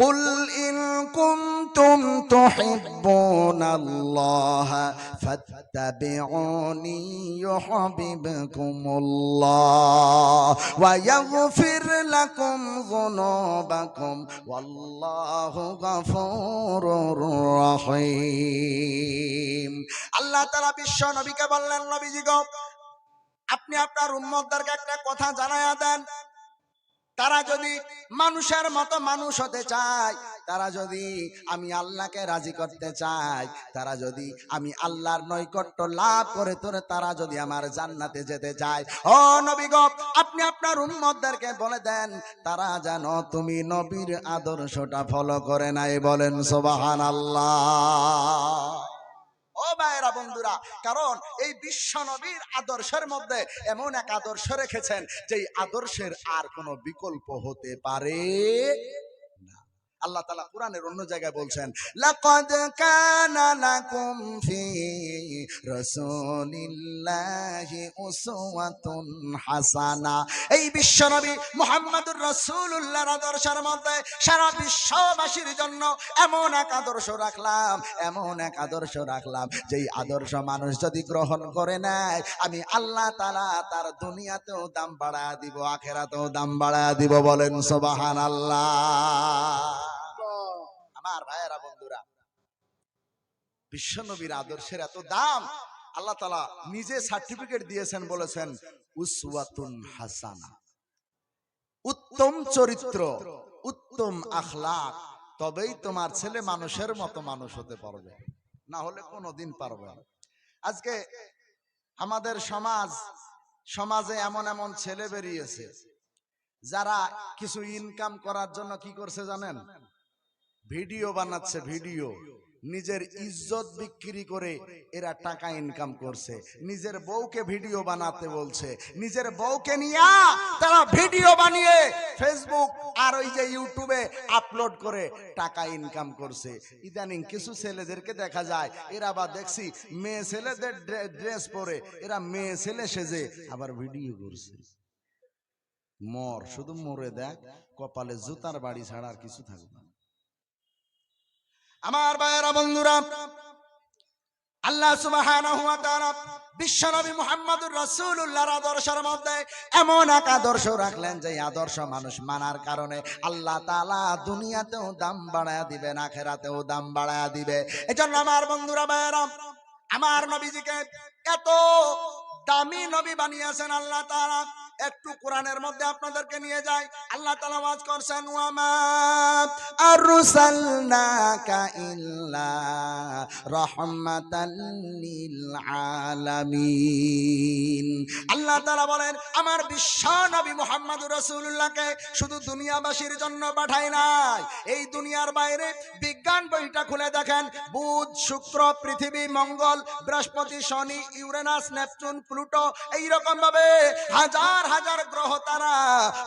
قل إن كنتم تحبون الله فاتبعوني يحببكم الله ويغفر لكم ذنوبكم والله غفور رحيم আল্লাহ তারা বিশ্ব নবীকে বললেন নবীজি গো আপনি আপনার উম্মতদেরকে একটা কথা জানায়া দেন তারা যদি মানুষের মতো মানুষ হতে চায়, তারা যদি আমি আল্লাহকে রাজি করতে চাই, তারা যদি আমি আল্লাহর নৈকট্য লাভ করে তোরে, তারা যদি আমার জান্নাতে যেতে চায়। ও নবী গো, আপনি আপনার উম্মতদেরকে বলে দেন, তারা যেন তুমি নবীর আদর্শটা ফলো করে নাই বলেন সোবাহান আল্লাহ ভাইয়েরা, বন্ধুরা, কারণ এই বিশ্ব নবীর আদর্শের মধ্যে এমন এক আদর্শ রেখেছেন যে এই আদর্শের আর কোনো বিকল্প হতে পারে আল্লাহ তালা কোরআনের অন্য জায়গায় বলছেন হাসানা। এই আদর্শের মধ্যে সারা বিশ্ববাসীর জন্য এমন এক আদর্শ রাখলাম, এমন এক আদর্শ রাখলাম, যেই আদর্শ মানুষ যদি গ্রহণ করে নেয়, আমি আল্লাহ তালা তার দুনিয়াতেও দাম বাড়া দিব, আখেরাতেও দাম বাড়া দিব বলেন সুবহান আল্লাহ আমার ভাইয়েরা, বন্ধুরা, বিশ্বনবীর আদর্শের এত দাম, আল্লাহ তালা নিজে সার্টিফিকেট দিয়েছেন, বলেছেন, উসওয়াতুন হাসানা। উত্তম চরিত্র, উত্তম আখলাক, তবেই তোমার ছেলে মানুষের মতো মানুষ হতে পারবে, না হলে কোনোদিন পারবে আজকে আমাদের সমাজ, সমাজে এমন এমন ছেলে বেরিয়েছে, যারা কিছু ইনকাম করার জন্য কি করছে জানেন? ভিডিও বানাচ্ছে ভিডিও। নিজের ইজ্জত বিক্রি করে এরা টাকা ইনকাম করছে। নিজের বউকে ভিডিও বানাতে বলছে। নিজের বউকে নিয়ে তারা ভিডিও বানিয়ে ফেসবুক আর ওই যে ইউটিউবে আপলোড করে টাকা ইনকাম করছে। ইদানিং কিছু ছেলেদেরকে দেখা যায়, এরা আবার দেখছি মেয়ে ছেলেদের ড্রেস পরে, এরা মেয়ে ছেলে সেজে আবার ভিডিও করছে। মর, শুধু মরে দেখ, কপালে জুতার বাড়ি ছাড়া আর কিছু থাকবে না। আমার ভাইয়েরা, বন্ধুরা, আল্লাহ তাআলা বিশ্বনবী মুহাম্মদুর রাসূলুল্লাহর আদর্শের মধ্যে এমন এক আদর্শ রাখলেন যে আদর্শ মানুষ মানার কারণে আল্লাহ তালা দুনিয়াতেও দাম বাড়ায়া দিবেন আখেরাতেও দাম বাড়ায় দিবে। এজন্য আমার বন্ধুরা, ভাইয়েরা, আমার নবীজিকে এত দামি নবী বানিয়েছেন আল্লাহ তাআলা। একটু কোরআনের মধ্যে আপনাদেরকে নিয়ে যাই। আল্লাহ তাআলা ওয়াজ করছেন আল্লাহ বলেন, আমার বিশ্ব নবী শুধু দুনিয়াবাসীর জন্য পাঠাই নাই। এই দুনিয়ার বাইরে বিজ্ঞান বইটা খুলে দেখেন। বুধ, শুক্র, পৃথিবী, মঙ্গল, বৃহস্পতি, শনি, ইউরেনাস, নেপচুন, প্লুটো এই রকম ভাবে হাজার হাজার গ্রহ তারা।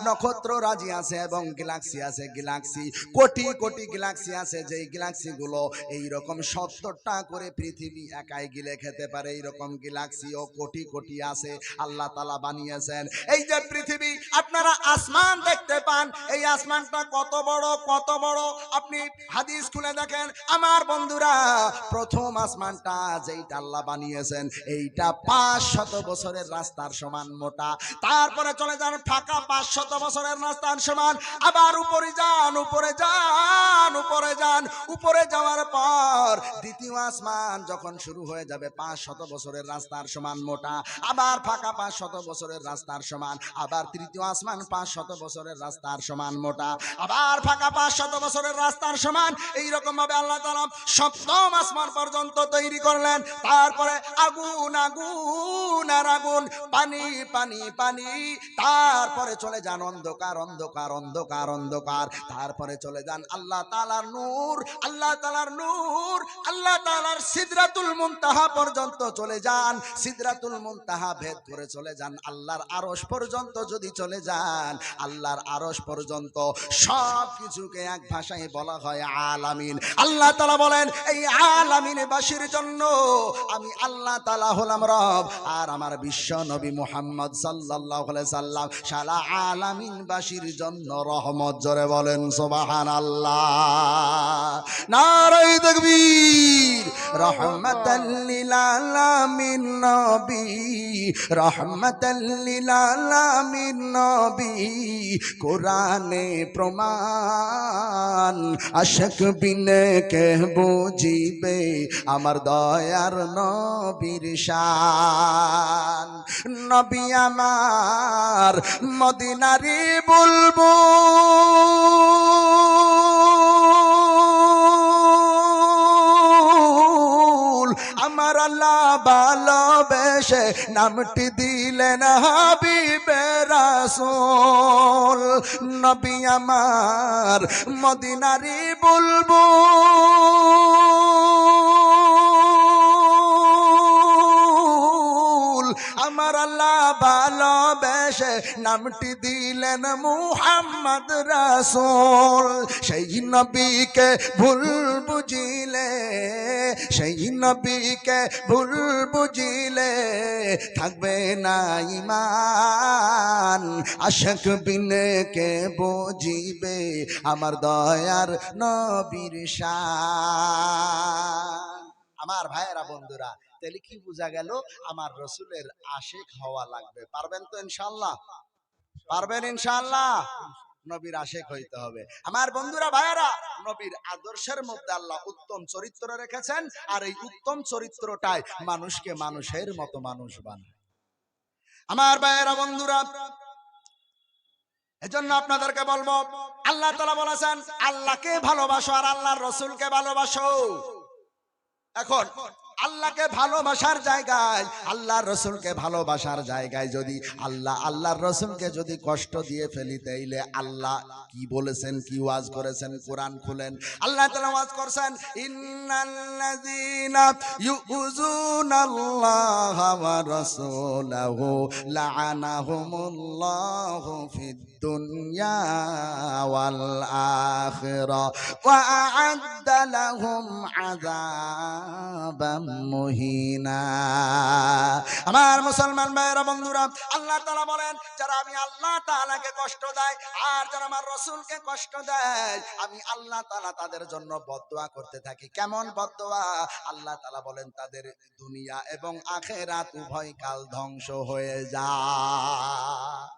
নক্ষত্র রাজি আছে এবং গ্যালাক্সি আছে, গ্যালাক্সি, কোটি কোটি গ্যালাক্সি আছে, যেই গ্যালাক্সি গুলো এই রকম সত্তরটা করে পৃথিবী একাই গিলে খেতে পারে এই রকম গ্যালাক্সি ও কোটি কোটি আছে, আল্লাহ তালা বানিয়েছেন। এই যে পৃথিবী, আপনারা আসমান দেখতে পান, এই আসমানটা কত বড় কত বড়? আপনি হাদিস খুলে দেখেন, আমার বন্ধুরা, প্রথম আসমানটা যেইটা আল্লাহ বানিয়েছেন, এইটা পাঁচ শত বছরের রাস্তার সমান মোটা। তারপরে চলে যান ফাঁকা পাঁচ শত বছরের রাস্তার সমান। আবার উপরে যান উপরে যান উপরে যান। উপরে যাওয়ার পর দ্বিতীয় আসমান যখন শুরু হয়ে যাবে পাঁচ শত বছরের রাস্তার সমান মোটা। আবার ফাঁকা পাঁচ শত বছরের রাস্তার সমান। আবার তৃতীয় আসমান পাঁচ শত বছরের রাস্তার সমান মোটা। আবার ফাঁকা পাঁচ শত বছরের রাস্তার সমান। এইরকম ভাবে আল্লাহ তালা সপ্তম আসমান পর্যন্ত তৈরি করলেন। তারপরে আগুন আগুন আর আগুন। পানি পানি পানি। তারপরে চলে যান অন্ধকার অন্ধকার অন্ধকার অন্ধকার। তারপরে চলে যান আল্লাহ তালার নূর, আল্লাহ তালার নূর, আল্লাহ তালার সিদরাতুল মুনতাহা পর্যন্ত চলে যান। সিদরাতুল মুনতাহা ভেদ করে চলে যান আল্লাহর আরশ পর্যন্ত যদি চলে যান, আল্লাহর আরশ পর্যন্ত সব কিছুকে এক ভাষায় বলা হয় আলামিন। আল্লাহ তালা বলেন, এই আলামিন বাসীর জন্য আমি আল্লাহ তালা হলাম রব, আর আমার বিশ্ব নবী মুহাম্মদ সাল্লাহ সাল্লাম জন্য রহমত, জোরে বলেন সোবাহান আল্লাহ নারাই নবী, কোরআনে প্রমাণ আশক বিনে কে বুঝিবে আমার দয়ার নবীর শান। নবী আমার মদিনারি বলব। আমার আল্লাহ ভালোবেসে নামটি দিলেন হাবিবে রাসূল। নবী আমার মদিনারি বলব। নামটি দিলেন মুহাম্মদ রাসূল। সেই নবীকে ভুল বুঝিলে, সেই নবীকে ভুল বুঝিলে থাকবে না ইমান আশক বিনে কে বুঝিবে আমার দয়ার নবীর শান। আমার ভাইয়েরা বন্ধুরা তাহলে কি বোঝা গেল? আমার রসুলের আশেক হওয়া লাগবে। পারবেন তো ইনশাল্লাহ পারবেন ইনশাল্লাহ নবীর আশেক হইতে হবে। আমার বন্ধুরা, ভাইয়েরা, নবীর আদর্শের মধ্যে আল্লাহ উত্তম চরিত্র রেখেছেন, আর এই উত্তম চরিত্রটাই মানুষকে মানুষের মতো মানুষ বানায়। আমার ভাইয়েরা, বন্ধুরা, এজন্য আপনাদেরকে বলব, আল্লাহ তালা বলেছেন, আল্লাহকে ভালোবাসো আর আল্লাহর রসুলকে ভালোবাসো। এখন আল্লাহকে ভালোবাসার জায়গায়, আল্লাহ রসুলকে ভালোবাসার জায়গায় যদি আল্লাহ, আল্লাহর রসুলকে যদি কষ্ট দিয়ে ফেলি তাইলে আল্লাহ কি বলেছেন, কি ওয়াজ করেছেন, কোরআন খুলেন? আল্লাহ তাআলা ওয়াজ করছেন, ইন্নাল্লাযীনা মুহিনা। আমার মুসলমান ভাইয়েরা, বন্ধুরা, আল্লাহ তাআলা বলেন, যারা আমি আল্লাহ তাআলাকে কষ্ট দেয় আর যারা আমার রসুলকে কষ্ট দেয়, আমি আল্লাহ তাআলা তাদের জন্য বদদোয়া করতে থাকি। কেমন বদদোয়া? আল্লাহ তাআলা বলেন, তাদের দুনিয়া এবং আখেরাত উভয় কাল ধ্বংস হয়ে যায়।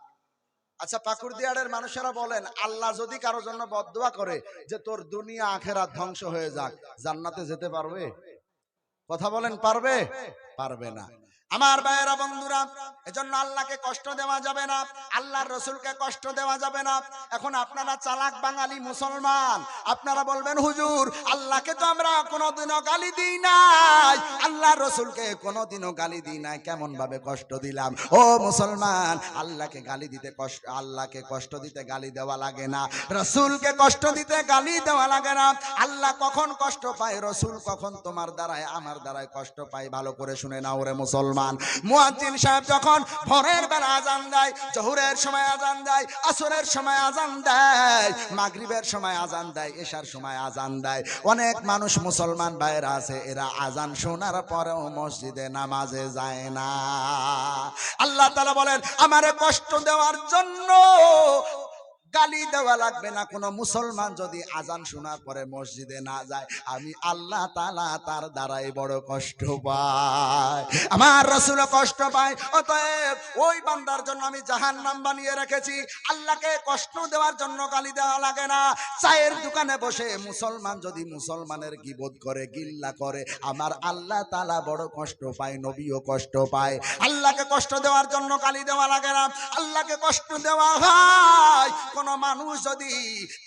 আচ্ছা পাকুড়দিয়াড়ের মানুষেরা বলেন, আল্লাহ যদি কারোর জন্য বদদোয়া করে যে তোর দুনিয়া আখেরাত ধ্বংস হয়ে যাক, জান্নাতে যেতে পারবে? কথা বলেন পারবে? পারবে না। আমার ভাইয়েরা বন্ধুরা, এজন্য আল্লাহকে কষ্ট দেওয়া যাবে না, আল্লাহর রসুলকে কষ্ট দেওয়া যাবে না। এখন আপনারা চালাক বাঙালি মুসলমান, আপনারা বলবেন, হুজুর, আল্লাহকে তো আমরা কোনোদিনও গালি দিই নাই, আল্লাহর রসুলকে কোনোদিনও গালি দিই নাই কেমন ভাবে কষ্ট দিলাম? ও মুসলমান, আল্লাহকে গালি দিতে কষ্ট, আল্লাহকে কষ্ট দিতে গালি দেওয়া লাগে না, রসুলকে কষ্ট দিতে গালি দেওয়া লাগে না। আল্লাহ কখন কষ্ট পায়? রসুল কখন তোমার দ্বারায়, আমার দ্বারায় কষ্ট পায়? ভালো করে শুনে নাও রে মুসলমান। মুয়াজ্জিন সাহেব যখন ভোরের বেলা আজান দেয়, জহুরের সময় আজান দেয়, আসরের সময় আজান দেয় সময় আজান দেয়, এশার সময় আজান দেয়, অনেক মানুষ মুসলমান ভাইয়েরা আছে, এরা আজান শোনার পরেও মসজিদে নামাজে যায় না। আল্লাহ তাআলা বলেন, আমারে কষ্ট দেওয়ার জন্য গালি দেওয়া লাগবে না। কোনো মুসলমান যদি আজান শোনার পরে মসজিদে না যায়, আমি আল্লাহ তালা তার দ্বারাই বড় কষ্ট পাই। আমার রসুল কষ্ট পায়, অতএব ওই বান্দার জন্য আমি জাহান নাম বানিয়ে রেখেছি। আল্লাহকে কষ্ট দেওয়ার জন্য গালি দেওয়া লাগে না। চায়ের দোকানে বসে মুসলমান যদি মুসলমানের গিবোধ করে, গিল্লা করে, আমার আল্লাহ তালা বড় কষ্ট পায়, নবীও কষ্ট পায়। আল্লাহকে কষ্ট দেওয়ার জন্য গালি দেওয়া লাগে না। আল্লাহকে কষ্ট দেওয়া হয়। মানুষ যদি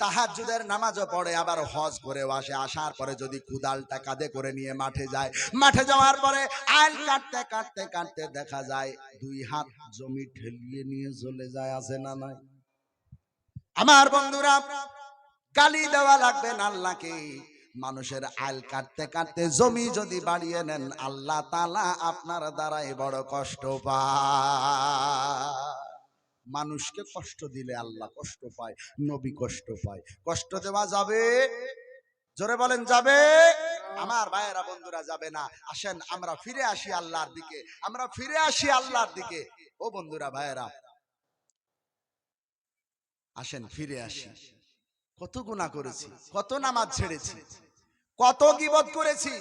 তাহাজ্জুদের নামাজও পড়ে, আবার হজ করে আসে, আসার পরে যদি কুদালটা কাঁধে করে নিয়ে মাঠে যায়, মাঠে যাওয়ার পরে আইল কাটতে কাটতে কাটতে দেখা যায় দুই হাত জমি ঠেলিয়ে নিয়ে চলে যায়, আছে না নাই? আমার বন্ধুরা, গালি দেওয়া লাগবে না আল্লাহকে। মানুষের আইল কাটতে কাটতে জমি যদি বাড়িয়ে নেন, আল্লাহ তালা আপনার দ্বারাই বড় কষ্ট পায়। মানুষকে কষ্ট দিলে আল্লাহ কষ্ট পায়, নবী কষ্ট পায়। কষ্ট দেওয়া যাবে? জোরে বলেন, যাবে? আমার ভাইয়েরা, বন্ধুরা, যাবে না। আসেন, আমরা ফিরে আসি আল্লাহর দিকে। আমরা ফিরে আসি আল্লাহর দিকে। ও বন্ধুরা, ভাইয়েরা। আসেন, ফিরে আসি। কত গুণা করেছি, কত নামাজ ছেড়েছি, কত গিবত করেছি,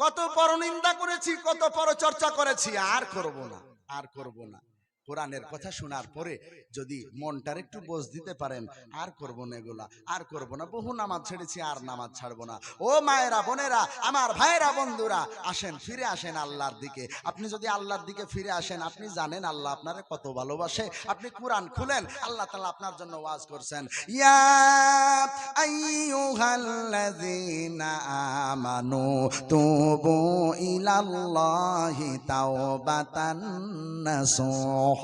কত পরনিন্দা করেছি, কত পরচর্চা করেছি। আর করব না, আর করব না। কোরআনের কথা শোনার পরে যদি মনটার একটু বোঝ দিতে পারেন, আর করব না এগুলা, আর করব না, বহু নামাজ ছেড়েছি, আর নামাজ ছাড়বো না। ও মায়েরা, বোনেরা, আমার ভাইয়েরা, বন্ধুরা, আসেন, ফিরে আসেন আল্লাহর দিকে। আপনি যদি আল্লাহর দিকে ফিরে আসেন, আপনি জানেন আল্লাহ আপনারে কত ভালোবাসে। আপনি কোরআন খুলেন, আল্লাহ তাআলা আপনার জন্য ওয়াজ করছেন। ইয়া আমানু তুবু ইলাল্লাহি তাওবাতান নাসুহা।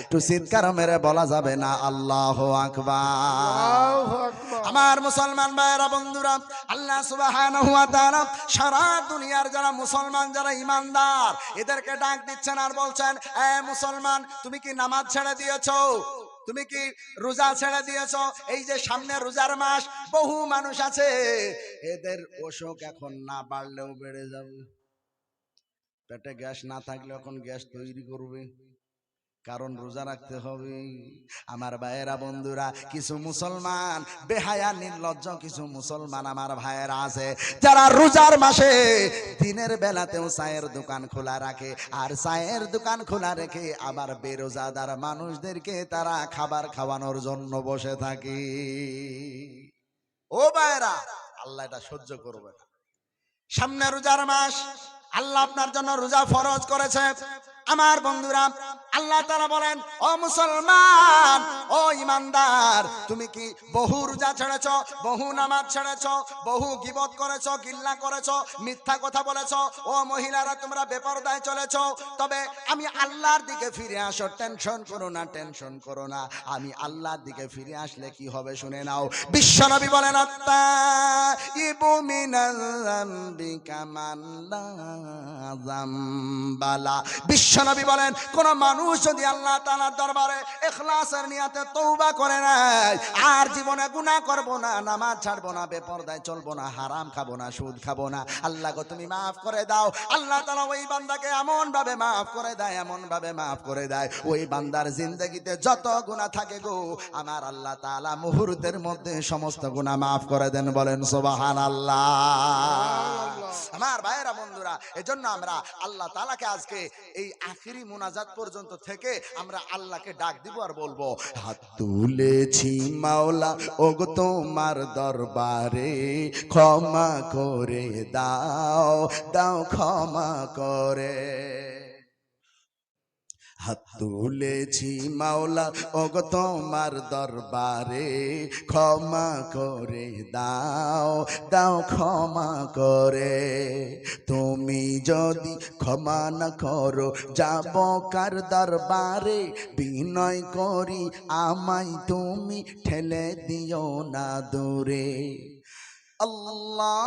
একটু চিৎকার মেরে বলা যাবে না আল্লাহু আকবার। আমার মুসলমান ভাইয়েরা বন্ধুরা আল্লাহ সুবহানাহু ওয়া তাআলা সারা দুনিয়ার যারা মুসলমান যারা ইমানদার এদেরকে ডাক দিচ্ছেন আর বলছেন এ মুসলমান তুমি কি নামাজ ছেড়ে দিয়েছ? তুমি কি রোজা ছেড়ে দিয়েছ? এই যে সামনে রোজার মাস বহু মানুষ আছে। এদের অসুখ এখন না বাড়লেও বেড়ে যাবে। পেটে গ্যাস না থাকলে এখন গ্যাস তৈরি করবে। কারণ রোজা রাখতে হবে। আমার ভাইয়েরা, বন্ধুরা, কিছু মুসলমান বেহায়া, নির্লজ্জ কিছু মুসলমান আমার ভাইয়েরা আছে, যারা রোজার মাসে দিনের বেলাতেও চায়ের দোকান খোলা রাখে আর চায়ের দোকান খোলা রেখে আবার বেরোজাদার মানুষদেরকে তারা খাবার খাওয়ানোর জন্য বসে থাকে। ও ভাইয়েরা, আল্লাহ এটা সহ্য করবে না। সামনে রোজার মাস আল্লাহ আপনার জন্য রোজা ফরজ করেছে। আমার বন্ধুরা, আল্লাহ তারা বলেন, ও মুসলমান, ও ইমানদার, তুমি কি বহু রোজা ছেড়েছ, বহু নামাজ ছেড়েছ, বহু গিবত করেছ, গিল্লা করেছ, মিথ্যা কথা বলেছ? ও মহিলারা, তোমরা বেপরদায় চলেছ। তবে আমি আল্লাহর দিকে ফিরে আসো, টেনশন করো না, টেনশন করো না। আমি আল্লাহর দিকে ফিরে আসলে কি হবে শুনে নাও। বিশ্বনবী বলেন আত্মা ইবু মিনাল যামবি কামান লা যামবালা বিশ্বনবী বলেন কোন মানুষ যদি আল্লাহ তাআলার দরবারে ইখলাসের নিয়তে তওবা করে নাই আর জীবনে গুনাহ করব না নামাজ ছাড়বো না বেপরদায় চলবো না হারাম খাব না সুদ খাব না আল্লাহ গো তুমি মাফ করে দাও। আল্লাহ তাআলা ওই বান্দাকে এমন ভাবে মাফ করে দেয় এমন ভাবে মাফ করে দেয়। ওই বান্দার জিন্দগিতে যত গুনাহ থাকে গো আমার আল্লাহ তাআলা মুহূর্তের মধ্যে সমস্ত গুনাহ মাফ করে দেন বলেন সোবাহান সুবহানাল্লাহ। আমার ভাইয়েরা বন্ধুরা এজন্য আমরা আল্লাহ তাআলাকে আজকে এই আখিরি মোনাজাত পর্যন্ত থেকে আমরা আল্লাহকে ডাক দিব আর বলব, হাত তুলেছি মাওলা, ওগো তোমার দরবারে ক্ষমা করে দাও দাও ক্ষমা করে। হাত তুলেছি মাওলা, ওগো তোমার দরবারে ক্ষমা করে দাও দাও ক্ষমা করে। তুমি যদি ক্ষমা না করো, যাব কার দরবারে? বিনয় করি আমায় তুমি ঠেলে দিও না দূরে। আল্লাহ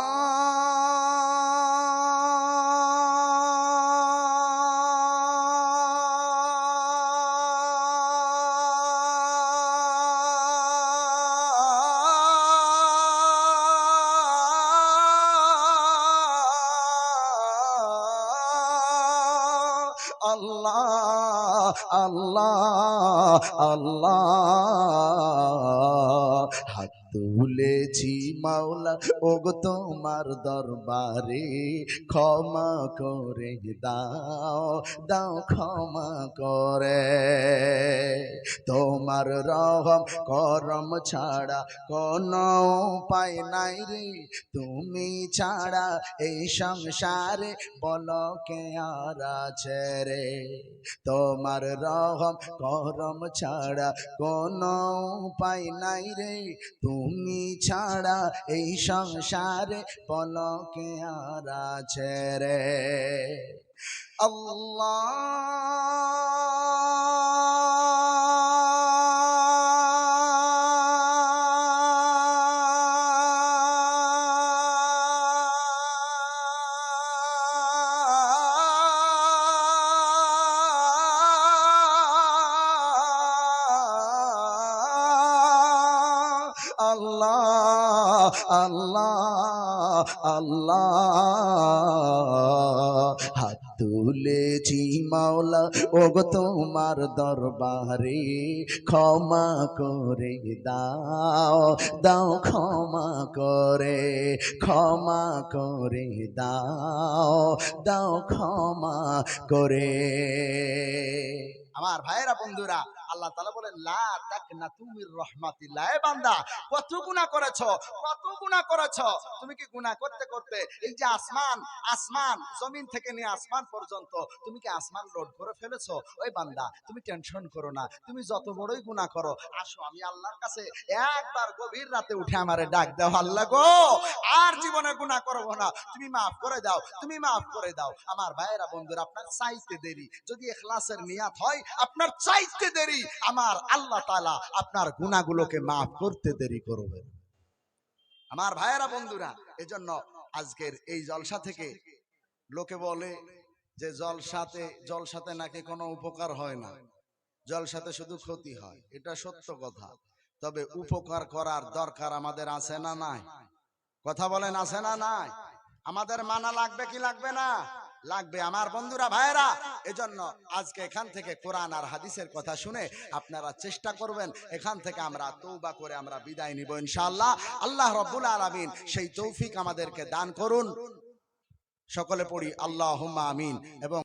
আল্লাহ আল্লাহ মাওলা ওগো তোমার দরবারে ক্ষমা করে দাও দাও ক্ষমা করে। তোমার রহম করম ছাড়া কোনো উপায় নাই রে। তুমি ছাড়া এই সংসারে বলো কে আর আছে রে। তোমার রহম করম ছাড়া কোনো উপায় নাই রে। তুমি ছাড়া এই সংসারে পলকে আর আছে রে। আল্লাহ আল্লাহ। হাত তুলেছি মাওলা, ওগো তোমার দরবারে ক্ষমা করে দাও দাও ক্ষমা করে ক্ষমা করে দাও দাও ক্ষমা করে। আমার ভাইয়েরা, বন্ধুরা আল্লাহ তালা বলেন, লা তাকনা তুমির রহমাতিল্লাহ এ বান্দা, কত গুনাহ করেছ, কত গুনাহ করেছ, তুমি কি গুনাহ করতে করতে এই যে আসমান আসমান, জমিন থেকে নিয়ে আসমান পর্যন্ত তুমি কি আসমান লোড করে ফেলেছো? ওই বান্দা, তুমি টেনশন করো না, তুমি যত বড়ই গুনাহ করো, আসো, আমি আল্লাহর কাছে একবার গভীর রাতে উঠে আমারে ডাক দাও, আল্লাহ গো, আর জীবনে গুনাহ করব না, তুমি মাফ করে দাও, তুমি মাফ করে দাও, আমার ভাইয়েরা, বন্ধুরা, আপনার চাইতে দেরি, যদি এখলাসের নিয়াত হয়, আপনার চাইতে দেরি আমার আল্লাহ তাআলা আপনার গুনাহগুলোকে মাফ করতে দেরি করবেন। আমার ভাইয়েরা, বন্ধুরা, এজন্য আজকের এই জলসা থেকে লোকে বলে যে জলসাতে জলসাতে নাকি কোনো উপকার হয় না। জলসাতে শুধু ক্ষতি হয়, এটা সত্য কথা। তবে উপকার করার দরকার আমাদের আছে না নাই? কথা বলেন, আছে না নাই? আমাদের মানা লাগবে কি লাগবে না? লাগবে। আমার বন্ধুরা ভাইরা এজন্য আজকে এখান থেকে কোরআন আর হাদিসের কথা শুনে আপনারা চেষ্টা করবেন, এখান থেকে আমরা তৌবা করে আমরা বিদায় নিব ইনশাআল্লাহ। আল্লাহ রব্বুল আলামিন সেই তৌফিক আমাদেরকে দান করুন। সকলে পড়ি আল্লাহ আমিন এবং